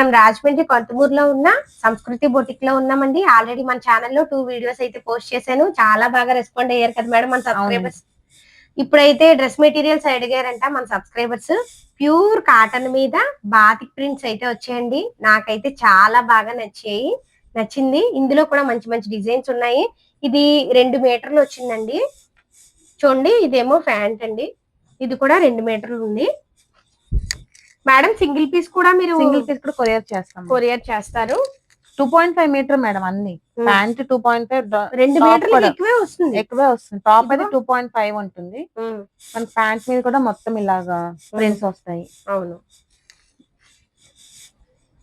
మనం రాజమండ్రి కొంతమూరులో ఉన్న సంస్కృతి బొటిక్లో ఉన్నామండి. ఆల్రెడీ మన ఛానల్లో టూ వీడియోస్ అయితే పోస్ట్ చేశాను. చాలా బాగా రెస్పాండ్ అయ్యారు కదా మేడం మన సబ్స్క్రైబర్స్ ఇప్పుడైతే డ్రెస్ మెటీరియల్స్ అడిగారంట మన సబ్స్క్రైబర్స్ ప్యూర్ కాటన్ మీద బాతిక్ ప్రింట్స్ అయితే వచ్చాయండి. నాకైతే చాలా బాగా నచ్చాయి. నచ్చింది. ఇందులో కూడా మంచి మంచి డిజైన్స్ ఉన్నాయి. ఇది రెండు మీటర్లు వచ్చిందండి. చూడండి ఇదేమో ప్యాంట్ అండి. ఇది కూడా రెండు మీటర్లు ఉంది. మేడం సింగిల్ పీస్ కూడా మీరు సింగిల్ పీస్ కూడా కొరియర్ చేస్తాం. కొరియర్ చేస్తారు. Two point five meter madam అన్ని. ప్యాంట్ టూ పాయింట్ ఫైవ్ రెండు మీటర్లు కూడా. ఎక్కువే వస్తుంది. ఎక్కువే వస్తుంది. టాప్ అయితే. టూ పాయింట్ ఫైవ్ ఉంటుంది. మన ప్యాంట్ మీద కూడా మొత్తం ఇలాగా ప్రింట్స్ వస్తాయి. అవును.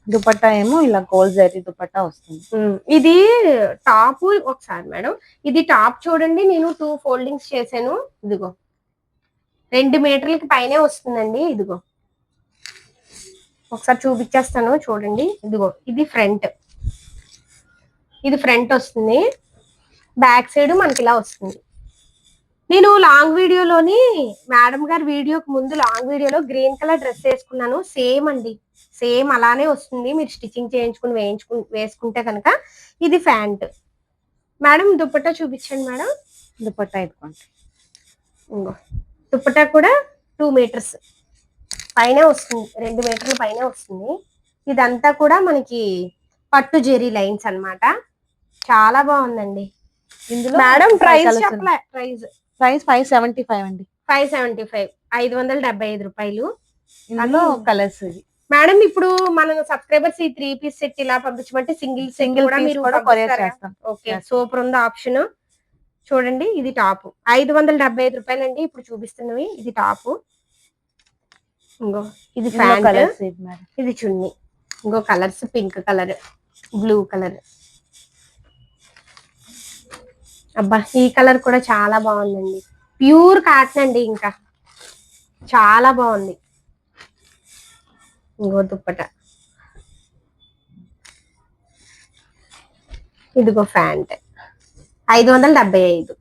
దుపట్టా ఏమో ఇలా గోల్డ్ జరీ దుపట్టా వస్తుంది. ఇది టాప్ ఒకసారి మేడం. ఇది టాప్ చూడండి నేను టూ ఫోల్డింగ్స్ చేశాను. ఇదిగో. రెండు మీటర్లకి పైనే వస్తుందండి. ఇదిగో. ఒకసారి చూపించేస్తాను చూడండి. ఇదిగో ఇది ఫ్రంట్. ఇది ఫ్రంట్ వస్తుంది. బ్యాక్ సైడ్ మనకి ఇలా వస్తుంది. నేను లాంగ్ వీడియోలోని మేడం గారి వీడియోకి ముందు లాంగ్ వీడియోలో గ్రీన్ కలర్ డ్రెస్ వేసుకున్నాను. సేమ్ అండి. సేమ్ అలానే వస్తుంది. మీరు స్టిచ్చింగ్ చేయించుకుని వేయించుకు వేసుకుంటే కనుక ఇది ఫ్యాంట్. మేడం దుపట్టా చూపించండి మేడం. దుపట్టా ఇదిగోండి. ఇంగో దుపట్టా కూడా టూ మీటర్స్. పైనే వస్తుంది. రెండు మీటర్ల పైనే వస్తుంది. ఇదంతా కూడా మనకి పట్టు జెరీ లైన్స్ అన్నమాట. చాలా బాగుందండి. ఇందులో madam price price price five seventy five అండి. ఫైవ్ సెవెంటీ ఫైవ్ ఐదు వందల డెబ్బై ఐదు రూపాయలు. ఇందులో అది- కలర్స్ ఇవి. మేడం ఇప్పుడు మన సబ్స్క్రైబర్స్ ఈ త్రీ పీస్ సెట్ ఇలా పంపించమంటే సింగిల్ సింగిల్ కూడా మీరు ఓకే. సూపర్ ఉంది ఆప్షన్ చూడండి ఇది టాప్ ఐదు వందల డెబ్బై ఐదు రూపాయలండి. ఇప్పుడు చూపిస్తున్నవి ఇది టాప్ ఇంకో ఇది కలర్స్ ఇది చున్నీ. ఇంకో colours pink colour blue colour అబ్బా ఈ కలర్ కూడా చాలా బాగుందండి. ప్యూర్ కాటన్ అండి ఇంకా. చాలా బాగుంది. ఇంకో దుప్పట. ఇదిగో ప్యాంట్. ఐదు వందల డెబ్బై ఐదు.